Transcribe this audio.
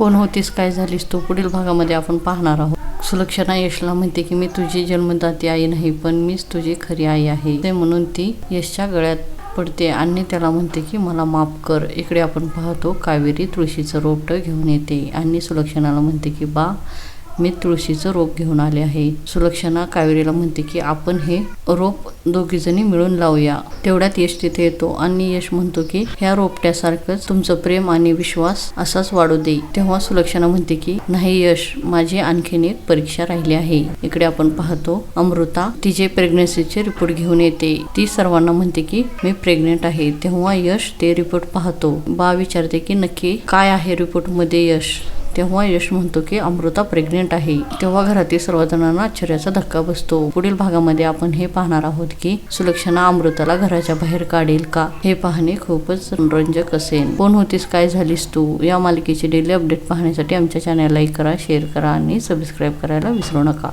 कोण होतीस काय झालीस तू पुढील भागामध्ये आपण पाहणार आहोत. सुलक्षणा यशला म्हणते की मी तुझी जन्मदाती आई नाही पण मीच तुझी खरी आई आहे. ते म्हणून ती यशच्या गळ्यात पडते आणि त्याला म्हणते की मला माफ कर इकडे आपण पाहतो कावेरी तुळशीचं रोपटं घेऊन येते. आणि सुलक्षणाला म्हणते की बा मी तुळशीचं रोप घेऊन आले आहे. सुलक्षणा कावेरीला म्हणते की आपण हे रोप दोघीजणी मिळून लावूया. तेवढ्यात यश तिथे येतो आणि यश म्हणतो की ह्या रोपट्यासारखंच तुमचं प्रेम आणि विश्वास असाच वाढू दे. तेव्हा सुलक्षणा म्हणते की नाही यश माझी आणखीन एक परीक्षा राहिली आहे. इकडे आपण पाहतो अमृता तिचे प्रेग्नन्सीचे रिपोर्ट घेऊन येते. ती सर्वांना म्हणते की मी प्रेग्नेंट आहे. तेव्हा यश ते रिपोर्ट पाहतो. बा विचारते की नक्की काय आहे रिपोर्टमध्ये यश? तेव्हा यश म्हणतो की अमृता प्रेग्नेंट आहे. तेव्हा घरातील सर्वजणांना आश्चर्याचा धक्का बसतो. पुढील भागामध्ये आपण हे पाहणार आहोत की सुलक्षणा अमृताला घराच्या बाहेर काढेल का? हे पाहणे खूपच मनोरंजक असेल. कोण होतीस? काय झालीस तू? या मालिकेचे डेली अपडेट पाहण्यासाठी आमच्या चॅनलला लाईक करा शेअर करा आणि सबस्क्राईब करायला विसरू नका.